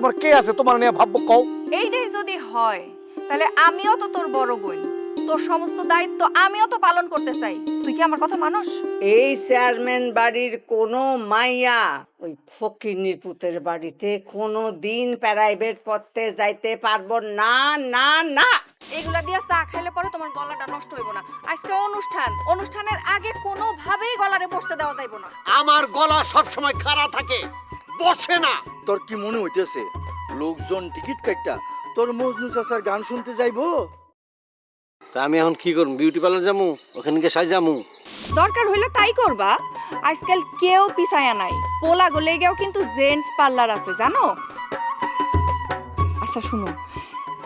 তোমার কে আছে তোমার নিয়ে ভাববো কও। এইটাই যদি হয় তাহলে আমিও তো তোর বড় বোন। তোর সমস্ত দায়িত্ব আমিও তো পালন করতে চাই। তুই কি আমার কথা মানুষ এই চেয়ারম্যান বাড়ির কোনো মাইয়া ওই ফকিরনির পুতের বাড়িতে কোনো দিন প্রাইভেট পড়তে যাইতে পারব না না না। এগুলা দিয়ে চা খাইলে পরে তোমার গলাটা নষ্ট হইব না। আজকে অনুষ্ঠান অনুষ্ঠানের আগে কোনোভাবেই গলারে বসতে দেওয়া যাইব না। আমার গলা সব সময় খাড়া থাকে। বসে না। তোর কি মনে হইতেছে লোকজন টিকিট কাটটা তোর মজনু চাচার গান শুনতে যাইবো? তা আমি এখন কি করব? বিউটি পার্লার যামু? ওখানে গিয়ে সাই যামু? দরকার হইলে তাই করবা। আজকাল কেউ পিছায়া নাই। পোলা গলে গেও কিন্তু জেন্টস পার্লার আছে জানো? আচ্ছা শুনো।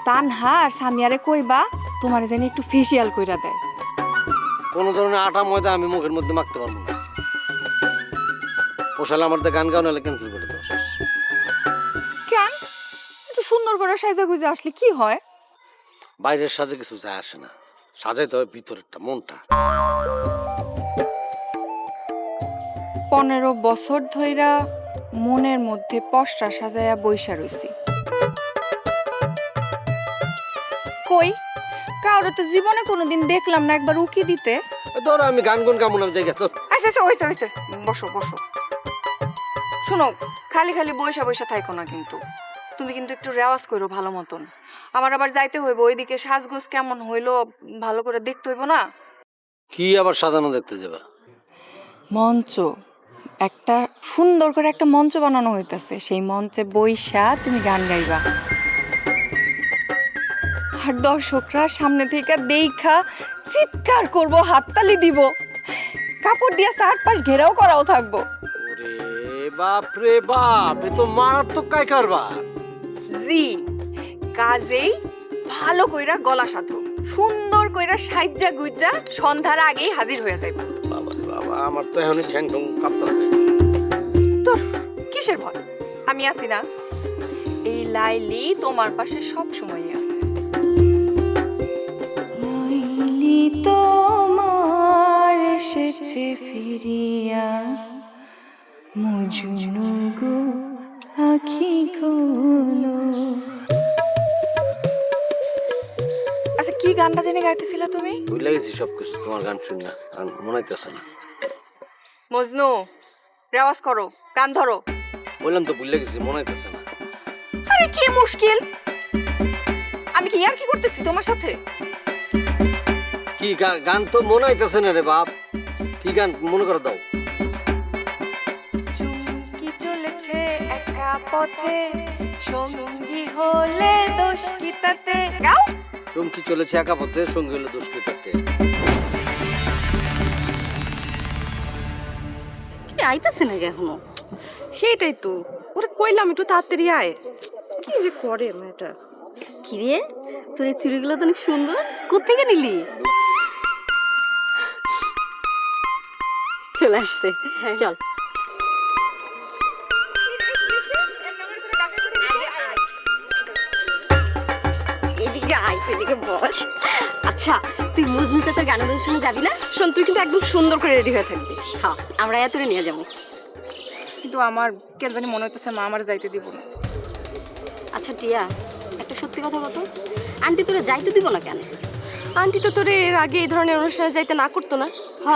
তানহা আর সামিয়ারে কইবা তোমার যেন একটু ফেসিয়াল কইরা দেয়। কোনো ধরনের আটা ময়দা আমি মুখের মধ্যে মাখতে পারব না। পোষালে আমার তো গান গাও নাহলে ক্যান্সেল করে করে সাজা গুজে আসলে কি হয়? বাইরের সাজে কিছু যায় আসে না। সাজাইতে হবে ভিতরেরটা মনটা। পনেরো বছর ধইরা মনের মধ্যে পশরা সাজায়া বৈশা রইছি। কই? কারও তো জীবনে কোনোদিন দেখলাম না একবার উকি দিতে। ধরো আমি গান গুন গামু না জায়গা তোর আচ্ছা আচ্ছা হয়েছে হয়েছে বসো বসো। শোনো খালি খালি বৈশা বৈশা থাইকো না কিন্তু। তুমি কিন্তু একটু রেওয়াজ করো ভালো মতন। আমার আবার যাইতে হইব ওইদিকে সাজগোজ কেমন হইল ভালো করে দেখতে হইব না? কি আবার সাজানো দেখতে যাবা? মঞ্চ। একটা সুন্দর করে একটা মঞ্চ বানানো হইতাছে। সেই মঞ্চে বইসা তুমি গান গাইবা। আর দর্শকরা সামনে থেকে দেখা চিৎকার করব হাততালি দিব। কাপড় দিয়ে চারপাশ ঘেরাও করাও থাকব। ওরে বাপ রে বাপ এ তো মারাত্মক কাই কারবার জি। কাজেই ভালো কইরা গলা সাধু সুন্দর কইরা সাইজা গুজ্জা সন্ধ্যার আগেই হাজির হয়ে যাইবা। বাবা বাবা আমার তো এখনই ঠ্যাং ঠ্যাং কাঁপতাছে তোর কিসের ভয়? আমি আছি না। এই লাইলি তোমার পাশে সব সময়ই আছে। লাইলি তোমার এসেছে ফিরিয়া মজনু গো আখি খোলো আচ্ছা কি গানটা জেনে গাইতেছিলা তুমি? ভুলে গেছি সব কিছু তোমার গান শুনিয়া আর মনে হইতেছে না। মজনু রেওয়াজ করো গান ধরো। বললাম তো ভুলে গেছি মনে হইতেছে না। আরে কি মুশকিল! আমি কি আর কি করতেছি তোমার সাথে? কি গান তো মনে হইতেছে না রে বাপ। কি গান মনে করে দাও। পথে সঙ্গী হলে দোষ কি তাতে? গাও! চমকি চলেছে একা পথে সঙ্গে হলে দুষ্কৃতাতে কি আইতাছে নাকি এখনও? সেইটাই তো। ওরে কইলাম একটু তাড়াতাড়ি আয়। কি যে করে মেয়েটা? কি রে তোর এই চুড়িগুলো তো অনেক সুন্দর। কোথেকে নিলি? চলে আসছে। চল। এদিকে বস। আচ্ছা তুই মজনু চাচার গান শুনে যাবি না? শোন তুই কিন্তু একদম সুন্দর করে রেডি হয়ে থাকবি। হ্যাঁ আমরা এতরে নিয়ে যাব। কিন্তু আমার কেন জানি মনে হইতেছে মা আমার যাইতে দিব না। আচ্ছা টিয়া একটা সত্যি কথা কত আন্টি তোরা যাইতে দিব না কেন? আন্টি তো তোরে এর আগে এই ধরনের অনুষ্ঠানে যাইতে না করতো না। হ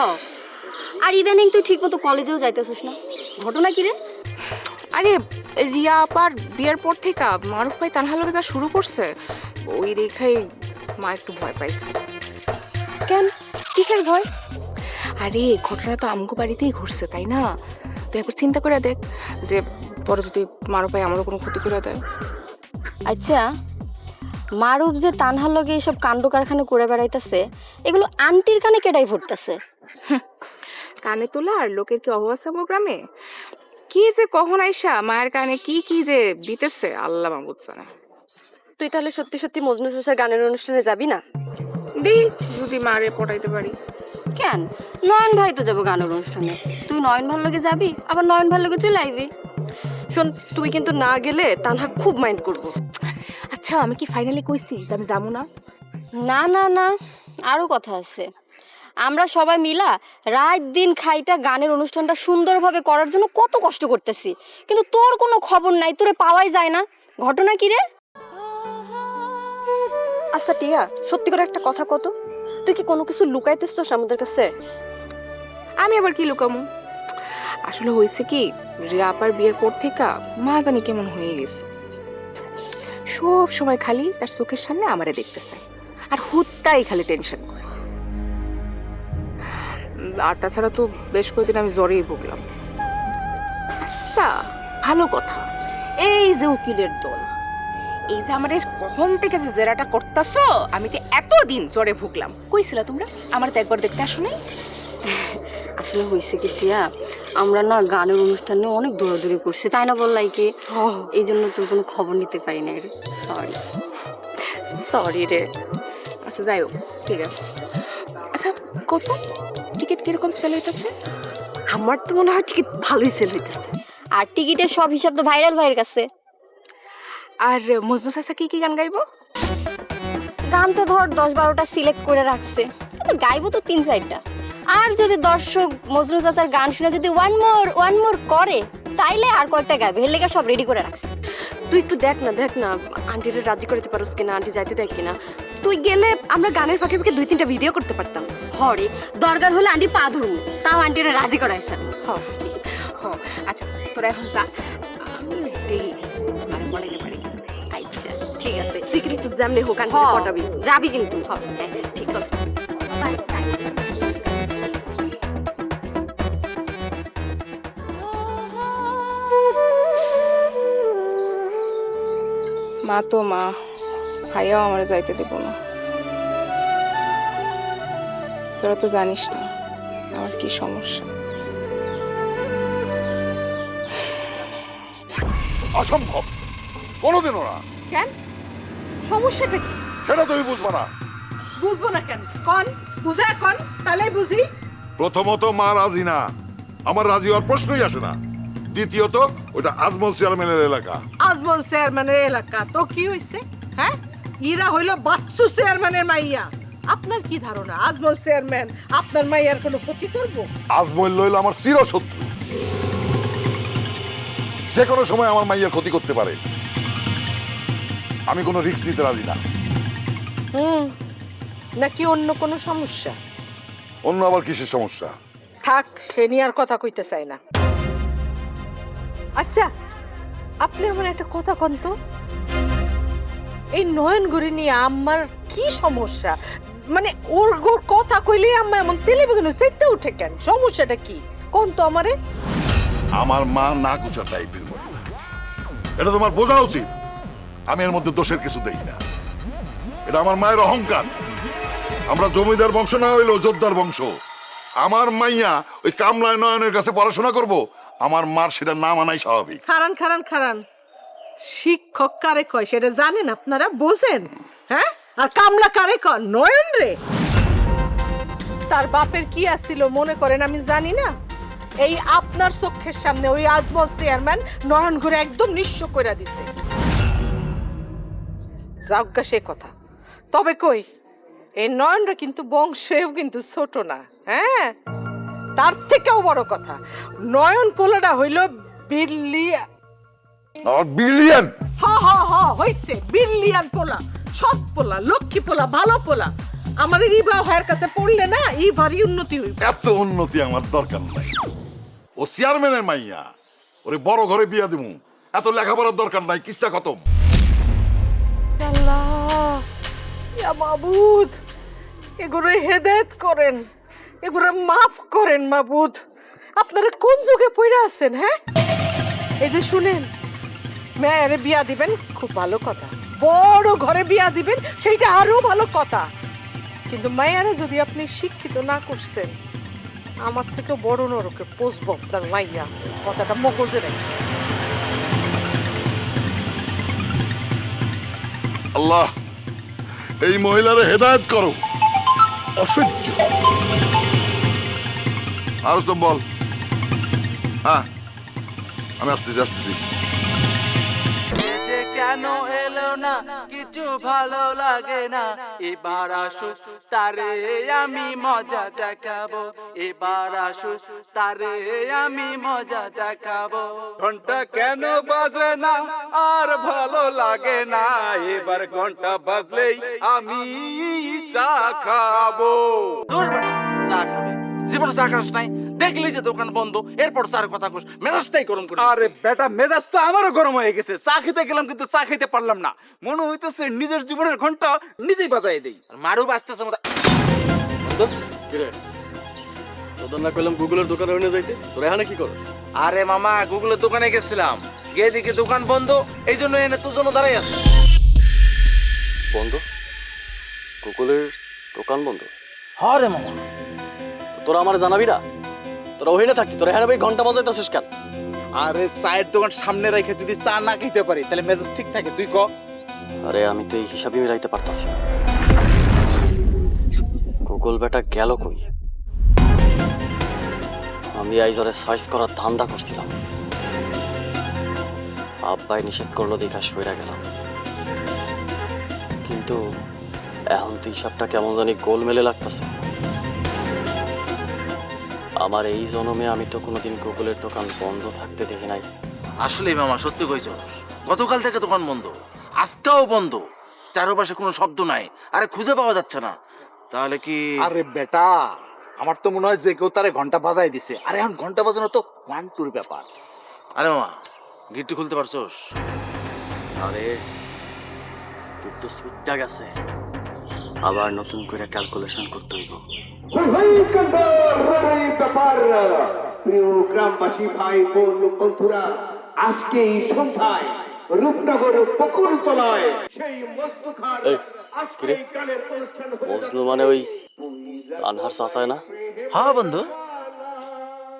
আর ইদানিং তুই ঠিক মতো কলেজেও যাইতেছিস না। ঘটনা কি রে? আরে রিয়া আপার বিয়ের পর থেকে মারুফ ভাই তানহা লগে যা শুরু করছে ওই দেখাই মা একটু ভয় পাইছে। কেন? কিসের ভয়? আরে ঘটনা তো আমগো বাড়িতেই ঘুরছে তাই না? তো একবার চিন্তা করে দেখ যে পরে যদি মারো পায় আমারও কোনো ক্ষতি করে দেয়। আচ্ছা মারুফ যে তানহার লগে এইসব কাণ্ড কারখানা করে বেড়াইতেছে এগুলো আন্টির কানে কেটাই ফুটতেছে? কানে তোলা আর লোকের কি অবস্থা আমার গ্রামে? কি যে কখন আইসা মায়ের কানে কি কি যে দিতেছে আল্লাহ মাহবুদ জানে। তুই তাহলে সত্যি সত্যি মজনু চাচার গানের অনুষ্ঠানে যাবি না? দি যদি মারে পটাইতে পারি। কেন? নয়ন ভাই তো যাব গানের অনুষ্ঠানে। তুই নয়ন ভাইয়ের লগে যাবি আবার নয়ন ভাইয়ের লগে চলে আইবি। শোন তুই কিন্তু না গেলে তানহা খুব মাইন্ড করব। আচ্ছা আমি কি ফাইনালি কইছি যে আমি যাব না? না না না আরও কথা আছে। আমরা সবাই মিলা রাত দিন খাইটা গানের অনুষ্ঠানটা সুন্দরভাবে করার জন্য কত কষ্ট করতেছি। কিন্তু তোর কোনো খবর নাই তোরে পাওয়াই যায় না। ঘটনা কি রে? আচ্ছা টিয়া, সত্যি করে একটা কথা কত। তুই কি কোনো কিছু লুকাইতেছিস আমাদের কাছে? আমি আবার কি লুকামু? আসলে হয়েছে কি, রিয়াপার বিয়ের পর থেকে মা জানি কেমন হয়ে গেছে। সব সময় খালি তার চোখের সামনে আমারে দেখতেছে। আর হুত্তাই খালি টেনশন করে। আর তাছাড়া তো বেশ কয়েকদিন আমি জ্বরেই ভুগলাম। আচ্ছা ভালো কথা। এই যে উকিলের দল। এই যে আমার কখন থেকে যে জেরাটা করতেছো আমি যে এতদিন জ্বরে ভুগলাম। কইছিলা তোমরা? আমার তো একবার দেখতে আসো নাই। আসলে হয়েছে কি টিয়া আমরা না গানের অনুষ্ঠানে অনেক দৌড়াদৌড়ি করছি তাই না বললাই কি এই জন্য তোর কোনো খবর নিতে পারি না রে। সরি সরি রে। আচ্ছা যাই হোক ঠিক আছে। আচ্ছা কত? টিকিট কীরকম সেল হইতেছে? আমার তো মনে হয় টিকিট ভালোই সেল হইতেছে। আর টিকিটের সব হিসাব তো ভাইরাল ভাইয়ের কাছে। আর মজনু চাচা কি কি গান গাইবো? গান তো ধর দশ বারোটা সিলেক্ট করে রাখছে। গাইবো তো তিন চারটা। আর যদি দর্শক মজনু চাচার গান শুনে যদি ওয়ান মোর ওয়ান মোর করে তাইলে আর কয়েকটা গাইবে। এর লেগে সব রেডি করে রাখছে। তুই একটু দেখ না দেখ না আন্টিটা রাজি করতে পারোস কিনা আন্টি যাইতে দেখ কিনা। তুই গেলে আমরা গানের ফাঁকে ফাঁকে দুই তিনটা ভিডিও করতে পারতাম। হরে দরকার হলে আন্টি পা ধরুন তাও আন্টিরা রাজি করাইছে। হ হ আচ্ছা তোরা এখন যা। আমি দেখি কিনা। আচ্ছা ঠিক আছে তুই কিন্তু যেমনি হোক আন্টি পটাবি। যাবি কিন্তু। আচ্ছা ঠিক আছে। মা তো মা ভাইয়াও আমার যাইতে দেব না। তোরা তো জানিস না আমার কি সমস্যা। অসম্ভব। কোনোদিনও না। কেন? সমস্যাটা কি? সেটা তুমি বুঝব না। বুঝব না কেন? কন? বুঝা কন? তাহলে বুঝি। প্রথমত মা রাজি না। আমার রাজি হওয়ার প্রশ্নই আসে না। দ্বিতীয়ত ওটা আজমল চেয়ারম্যানের এলাকা। আজমল চেয়ারম্যানের এলাকা। তো কি হইছে? হ্যাঁ? ইরা হইল বাচ্চু চেয়ারম্যানের মাইয়া। আপনার কি ধারণা? আজমল চেয়ারম্যান আপনার মাইয়ার কোনো ক্ষতি করব? আজমল লইল আমার চিরশত্রু। যে কোনো সময় আমার মাইয়ের ক্ষতি করতে পারে। আমি কোনো রিস্ক নিতে রাজি না। হুম নাকি অন্য কোনো সমস্যা? অন্য আবার কিসের সমস্যা? থাক সে নিয়ে আর কথা কইতে চাই না। আচ্ছা আপনি আমার একটা কথা কন তো। এই নয়নগুড়ি নিয়ে আমার কি সমস্যা? মানে ওর ওর কথা কইলেই আম্মা এমন তেলে বেগুন সেটতে উঠে কেন? সমস্যাটা কি? কোন তো আমারে। আমার মা না গুছা টাইপের মহিলা। এটা তোমার বোঝা উচিত? আমি এর মধ্যে দোষের কিছু দেই না। এটা আমার মায়ের অহংকার। আমরা জমিদার বংশ না হইলেও যোদ্ধার বংশ। আমার মাইয়া ওই কামলায় নয়নের কাছে পড়াশোনা করব, আমার মার সেটা না মানাই স্বাভাবিক। খারান খারান খারান। শিক্ষক কারে কয়, সেটা জানেন আপনারা? বোঝেন। হ্যাঁ? আর কামলা কারে কয়? নয়ন রে। তার বাপের কি আসছিল মনে করেন? আমি জানি না। এই আপনার চোখের সামনে ওই আজমল চেয়ারম্যান নয়ন ঘুরে একদম নিঃস্ব করে দিছে। যাজ্ঞা সে কথা। তবে কই এই নয়নরা কিন্তু বংশেও কিন্তু ছোট না হ্যাঁ? তার থেকেও বড় কথা নয়ন পোলাটা হইল বিল্লি বিলিয়ন। হ হ হ হইছে বিলিয়ান পোলা সৎ পোলা লক্ষ্মী পোলা ভালো পোলা। আমাদের ইভা ভাইয়ের কাছে পড়লে না ইভারই উন্নতি হইবে। এত উন্নতি আমার দরকার নাই। ও চেয়ারম্যানের মাইয়া ওরে বড় ঘরে বিয়া দিমু এত লেখাপড়ার দরকার নাই কিচ্ছা খতম? ইয়া মাবুদ, এগুলো হেদায়েত করেন, এগুলো মাফ করেন মাবুদ। আপনারা কোন যুগে পড়ে আছেন হ্যাঁ? এই যে শুনেন, মেয়েরে বিয়া দিবেন, খুব ভালো কথা। বড় ঘরে বিয়া দিবেন, সেইটা আরও ভালো কথা। কিন্তু মায়ারে যদি আপনি শিক্ষিত না করছেন, আমার থেকে বড় নরকে পোষবো আপনার মাইয়া। কথাটা মগজে রাখি। আল্লাহ এই মহিলারে হেদায়ত করো। অসহ্য। আর বল। হ্যাঁ আমি আসতেছি আসতেছি। কেন এলো না কিছু ভালো লাগে না। এবার আসুক তারে আমি মজা দেখাবো। এবার আসুক তারে আমি মজা দেখাবো। ঘণ্টা কেন বাজে না? আর ভালো লাগে না। এবার ঘণ্টা বাজলেই আমি চা খাব। চা খাবে। জীবনে চা খাস নাই। দেখলি যে দোকান বন্ধ এরপর চার কথা কোস মেজাজটাই গরম করে আরে বেটা মেজাজ তো আমারও গরম হয়ে গেছে। চা খেতে গেলাম কিন্তু চা খেতে পারলাম না। মনে হইতেছে নিজের জীবনের ঘণ্টা নিজেই বাজাই দেই। আর মারু বাঁচতেছে মতো তোদের না কইলাম গুগলের দোকানে এনে যাইতে? তোরা এখানে কি করস? আরে মামা গুগলের দোকানে গেছিলাম। গিয়ে দিকে দোকান বন্ধ এই জন্য এনে তোর জন্য দাঁড়াই আছে। বন্ধ গুগলের দোকান বন্ধ? হরে মামা। তোরা আমার জানাবি না? তোরা ওখানে থাকতি তোরা এখানে ভাই ঘণ্টা বাজাইতেছিস কেন? আরে চায়ের দোকান সামনে রেখে যদি চা না খেতে পারি তাহলে মেজাজ ঠিক থাকে তুই ক? আরে আমি তো এই হিসাবই মিলাইতে পারতাছি গুগল বেটা গেল কই? আমি আইজরে সাইজ করার ধান্দা করছিলাম। আব্বাই নিষেধ করল দেখা সইরা গেলাম। কিন্তু এখন তো হিসাবটা কেমন জানি গোল মেলে লাগতেছে। আমার এই জনমে আমি তো কোনোদিন গুগলের দোকান বন্ধ থাকতে দেখি নাই। আসলে মামা সত্যি কইছ। গতকাল থেকে দোকান বন্ধ আজকেও বন্ধ। চারপাশে কোনো শব্দ নাই আরে খুঁজে পাওয়া যাচ্ছে না। তাহলে কি আরে বেটা আমার তো মনে হয় যে কেউ তারে ঘণ্টা বাজাই দিছে। আরে এখন ঘণ্টা বাজানো তো ওয়ান টুর ব্যাপার। আরে মামা গিট্টি খুলতে পারছোস? আরে কিন্তু সুইটটা গেছে। আবার নতুন করে ক্যালকুলেশন করতে হইব। ব্যাপার প্রিয় গ্রামবাসী ভাই বোন বন্ধুরা আজকে এই সন্ধ্যায় রূপনগর বকুলতলায় সেই মধ্যখান আজকে গানের অনুষ্ঠান হতে মানে ওই আনহার চাচায় না? হ্যাঁ বন্ধু।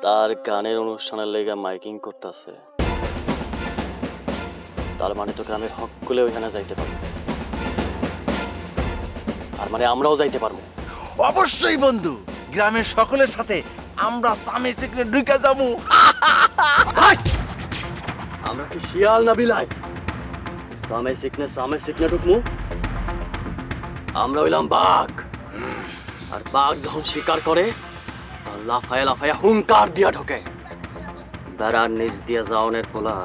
তার গানের অনুষ্ঠানের লেগে মাইকিং করতেছে। তার মানে তো গ্রামের হক খুলে ওইখানে যাইতে পারব। আর মানে আমরাও যাইতে পারব। অবশ্যই বন্ধু। গ্রামের সকলের সাথে আমরা সামে সেখানে ঢুকে যাব। আমরা কি শিয়াল না বিলাই? সামে শিখনে সামে শিখনে ঢুকমু? আমরা হইলাম বাঘ। আর বাঘ যখন শিকার করে লাফায়া লাফায়া হুঙ্কার দিয়া ঢোকে। বেড়ার নিচ দিয়া যাওনের পোলা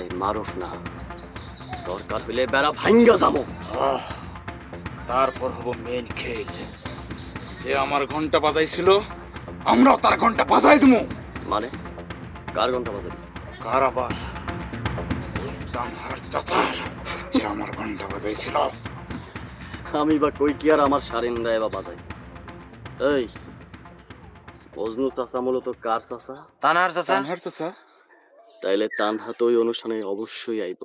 এই মারুফ না। দরকার হইলে বেড়া ভাঙ্গা যাব। তারপর হব মেন খেল। যে আমার ঘণ্টা বাজাইছিল আমরাও তার ঘণ্টা বাজাই দেবো মানে? কার ঘণ্টা বাজে কার আবার? তানহার চাচার যে আমার ঘণ্টা বাজাইছিল। আমি বা কই কি আর আমার সারিন্দায় বা বাজাই? এই মজনু চাচা মূলত কার চাচা? তানার চাচা? তানহার চাচা? তাইলে তানহা তো ওই অনুষ্ঠানে অবশ্যই আইব।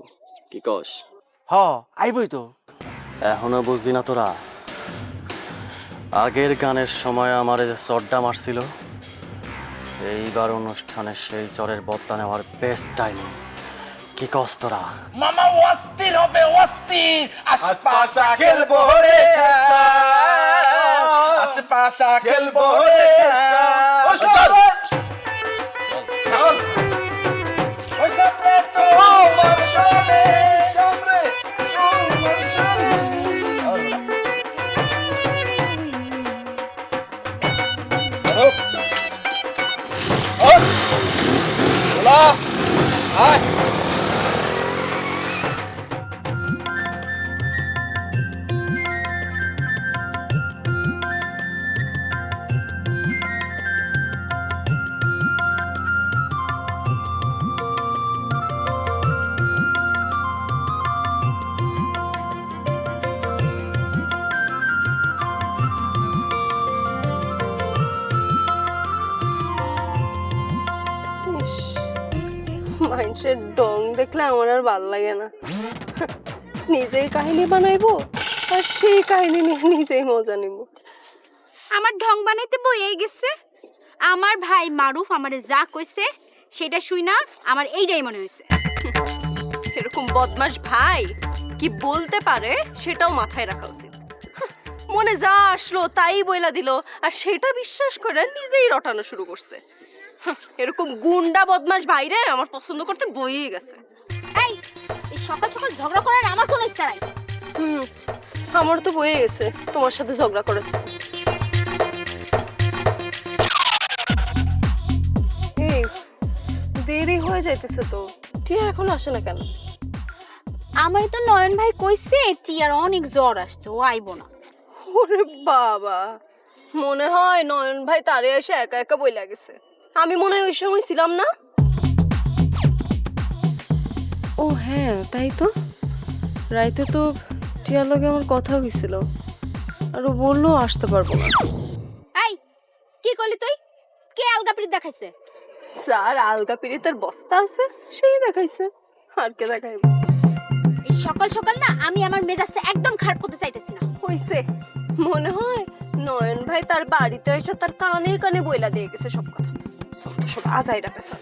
কি কস? হ আইবই তো। এখনও বুঝলি না তোরা? আগের গানের সময় আমার যে চড্ডা মারছিল এইবার অনুষ্ঠানে সেই চরের বদলা নেওয়ার বেস্ট টাইমিং কি কস্তরা তোরা? মামা অস্থির হবে অস্থির। আশপাশা খেলব রে আশপাশা খেলব রে চল। চল। ওই সামনে মানুষের ডং দেখলে আমার আর ভালো লাগে না। নিজেই কাহিনী বানাইবো আর সেই কাহিনী নিয়ে নিজেই মজা নিব। আমার ঢং বানাইতে বইয়ে গেছে। আমার ভাই মারুফ আমারে যা কইছে সেটা শুই না আমার এইটাই মনে হয়েছে এরকম বদমাস ভাই কি বলতে পারে সেটাও মাথায় রাখা উচিত। মনে যা আসলো তাই বইলা দিল আর সেটা বিশ্বাস করে নিজেই রটানো শুরু করছে। এরকম গুন্ডা বদমাস ভাইরে আমার পছন্দ করতে বইয়ে গেছে। এই এই সকাল সকাল ঝগড়া করার আমার কোনো ইচ্ছা নাই। হুম আমার তো বইয়ে গেছে তোমার সাথে ঝগড়া করেছে। দেরি হয়ে যাইতেছে তো টিয়া এখন আসে না কেন? আমার তো নয়ন ভাই কইছে টিয়ার অনেক জ্বর আসছে ও আইবো না। ওরে বাবা মনে হয় নয়ন ভাই তারে এসে একা একা বই গেছে। আমি মনে হয় ওই সময় ছিলাম না। ও হ্যাঁ তাই তো। রাইতে তো টিয়ার লগে আমার কথা হয়েছিল আর ও বলল আসতে পারব না। এই কি করলি তুই? কে আলগা পিরিত দেখাইছে? স্যার আলগা পিরিতের বস্তা আছে সেই দেখাইছে। আর কে দেখাইবে? এই সকাল সকাল না আমি আমার মেজাজটা একদম খারাপ করতে চাইতেছি না। হইছে। মনে হয় নয়ন ভাই তার বাড়িতে এসে তার কানে কানে বইলা দিয়ে গেছে সব কথা। সব সব আজাই ডাকেছে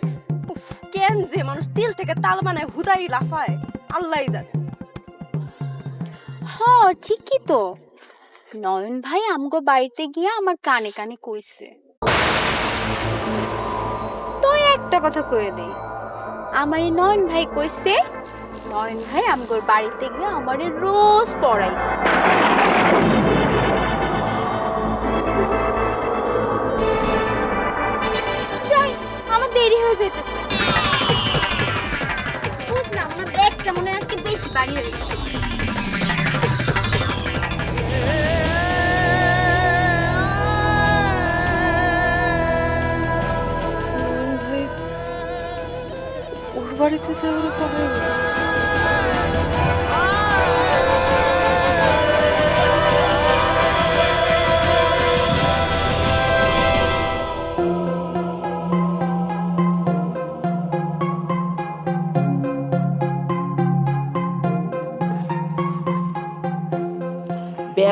কেন যে মানুষ দিল থেকে তাল বানায় হুদাই লাফায় আল্লাহই জানে। হ, ঠিকই তো। নয়ন ভাই আমগো বাড়িতে গিয়ে আমার কানে কানে কইছে। তো একটা কথা কয়ে দেই আমার নয়ন ভাই কইছে, নয়ন ভাই আমগোর বাড়িতে গিয়ে আমারে রোজ পড়াই দেরি হয়ে যাইতেছে। বুঝলাম মনে হয় আজকে বেশি বাড়ি হয়ে গেছে। বাড়িতে যাওয়ার কবে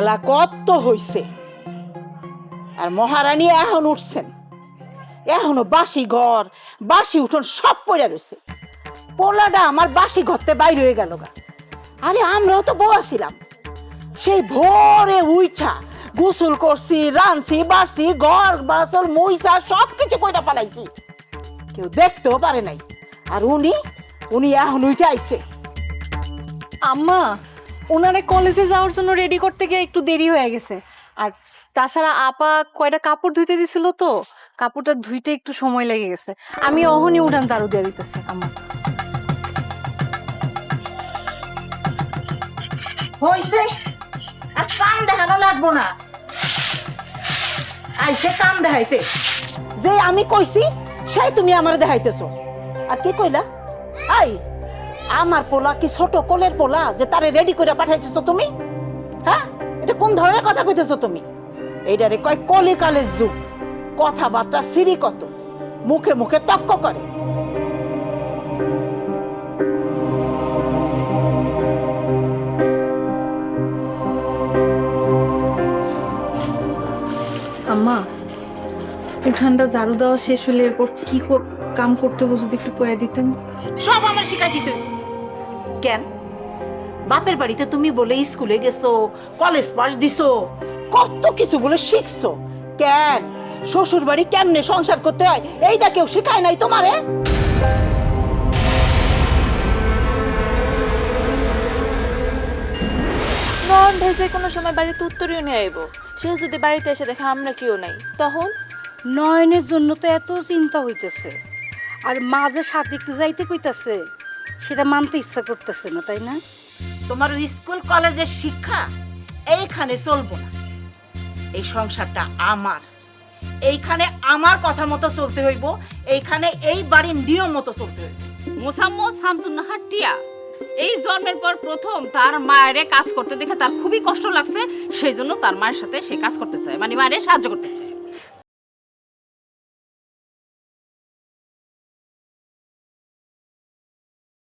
বেলা কত হইছে। আর মহারানী এখন উঠছেন। এখনও বাসি ঘর, বাসি উঠোন সব পড়ে রয়েছে পোলাটা আমার বাসি ঘর ঘরতে বাইরে হয়ে গেল গা। আরে আমরাও তো বউ ছিলাম সেই ভোরে উইঠা গোসল করছি রানছি বাড়ছি, ঘর বাচল মইসা সব কিছু কইটা পালাইছি। কেউ দেখতেও পারে নাই। আর উনি উনি এখন উইঠা আইছে। আম্মা ওনারে কলেজে যাওয়ার জন্য রেডি করতে গিয়ে একটু দেরি হয়ে গেছে। আর তাছাড়া আপা কয়টা কাপড় ধুইতে দিছিল তো কাপড়টা ধুইতে একটু সময় লেগে গেছে। আমি অহনি উঠান ঝাড়ু দিয়ে দিতেছি আম্মা। হইছে? আজ কাম দেখানো লাগবো না। আইসে কাম দেখাইতে। যে আমি কইছি সেই তুমি আমার দেখাইতেছো। আর কি কইলা? আই! আমার পোলা কি ছোট কোলের পোলা যে তারে রেডি করে পাঠাইতেছো তুমি? হ্যাঁ? এটা কোন ধরনের কথা কইতেছো তুমি? এইটারে কয় কলি কালের যুগ। কথাবার্তা সিরি কত? মুখে মুখে তক্ক করে। আম্মা উঠানটা ঝাড়ু দেওয়া শেষ হলে এরপর কি কর- কাম করতে হবে যদি একটু কয়ে দিতেন? সব আমার শিখাই দিতে হইব। কেন? বাপের বাড়িতে তুমি বলে স্কুলে গেছো কলেজ পাস দিছো কত কিছু বলে শিখছো। কেন? শ্বশুর বাড়ি কেমনে সংসার করতে হয় এইটা কেউ শেখায় নাই তোমারে? যে কোনো সময় বাড়িতে উত্তরীয় নিয়ে আইব। সে যদি বাড়িতে এসে দেখে আমরা কেউ নাই তখন? নয়নের জন্য তো এত চিন্তা হইতেছে। আর মাঝে সাথে একটু যাইতে কইতাছে। সেটা মানতে ইচ্ছা করতেছে না তাই না? তোমার ওই স্কুল কলেজের শিক্ষা এইখানে চলবো না। এই সংসারটা আমার। এইখানে আমার কথা মতো চলতে হইব এইখানে এই বাড়ির নিয়ম মতো চলতে হইব। মোসাম্মদ শামসুন্নাহার টিয়া এই জন্মের পর প্রথম তার মায়ের কাজ করতে দেখে তার খুবই কষ্ট লাগছে সেই জন্য তার মায়ের সাথে সে কাজ করতে চায় মানে মায়ের সাহায্য করতে চায়।